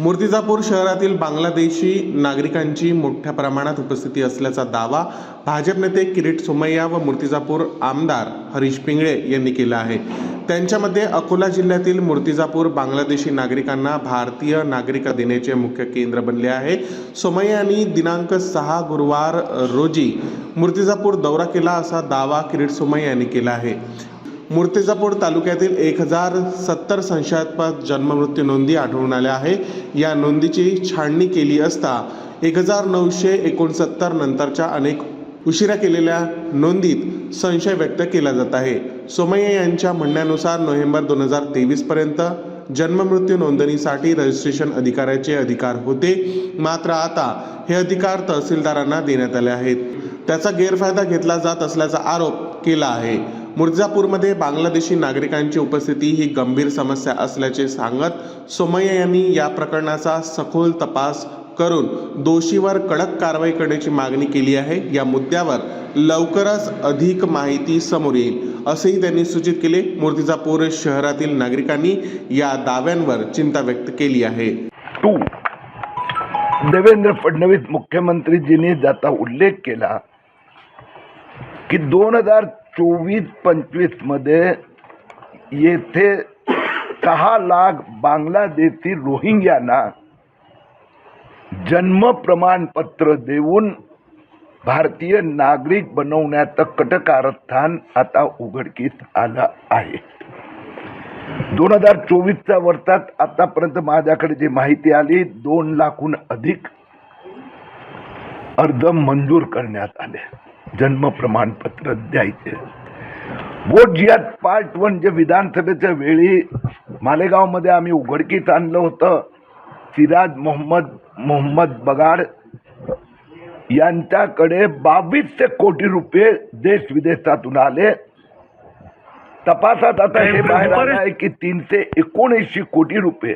मूर्तिजापूर शहरातील बांगलादेशी नागरिकांची मोठ्या प्रमाणात उपस्थिती असल्याचा दावा भाजप नेते किरीट सोमय्या व मूर्तिजापूर आमदार हरीश पिंगळे यांनी केला आहे. त्यांच्यामध्ये अकोला जिल्ह्यातील मूर्तिजापूर बांगलादेशी नागरिकांना भारतीय नागरिक देण्याचे मुख्य केंद्र बनले आहे. सोमय्या यांनी दिनांक सहा गुरुवार रोजी मूर्तिजापूर दौरा केला असा दावा किरीट सोमय्या यांनी केला आहे. मूर्तिजापूर तालुक्यातील एक हजार सत्तर संशयास्पद जन्ममृत्यू नोंदी आढळून आल्या आहे या नोंदीची छाणणी केली असता एक हजार नऊशे एकोणसत्तर नंतरच्या अनेक उशिरा केलेल्या नोंदीत संशय व्यक्त केला जात आहे. सोमय्या यांच्या म्हणण्यानुसार नोव्हेंबर दोन हजार तेवीसपर्यंत जन्ममृत्यू नोंदणीसाठी रजिस्ट्रेशन अधिकाऱ्याचे अधिकार होते. मात्र आता हे अधिकार तहसीलदारांना देण्यात आले आहेत. त्याचा गैरफायदा घेतला जात असल्याचा आरोप केला आहे. मुर्जापूरमध्ये बांगलादेशी नागरिकांची उपस्थिती ही गंभीर समस्या असल्याचे सांगत सोमय्या यांनी या प्रकरणाचा सखोल तपास करून दोषीवर कडक कारवाई करण्याची मागणी केली आहे. या मुद्द्यावर लवकरच अधिक माहिती समोर येईल असेही त्यांनी सूचित केले. मूर्तिजापूर शहरातील नागरिकांनी या दाव्यांवर चिंता व्यक्त केली आहे. टू. देवेंद्र फडणवीस मुख्यमंत्रीजींनी ज्याचा उल्लेख केला की दोन हजार चोवीस पंचवीसमध्ये येथे सहा लाख बांगलादेशी रोहिंग्यांना जन्म प्रमाणपत्र देऊन भारतीय नागरिक बनवण्याचं कटकारस्थान आता उघडकीस आलं आहे. दोन हजार चोवीसच्या वर्षात आतापर्यंत माझ्याकडे जी माहिती आली दोन लाखहून अधिक अर्ज मंजूर करण्यात आले. जन्म प्रमाणपत्र द्यायचे. वोट जियात पार्ट वन जे विधानसभेच्या वेळी मालेगावमध्ये आम्ही उघडकीस आणलं होतं. सिराज मोहम्मद मोहम्मद बगाड यांच्याकडे बावीसशे कोटी रुपये देश विदेशातून आले. तपासात आता हे बाहेर आलं आहे. की तीनशे एकोणऐंशी कोटी रुपये.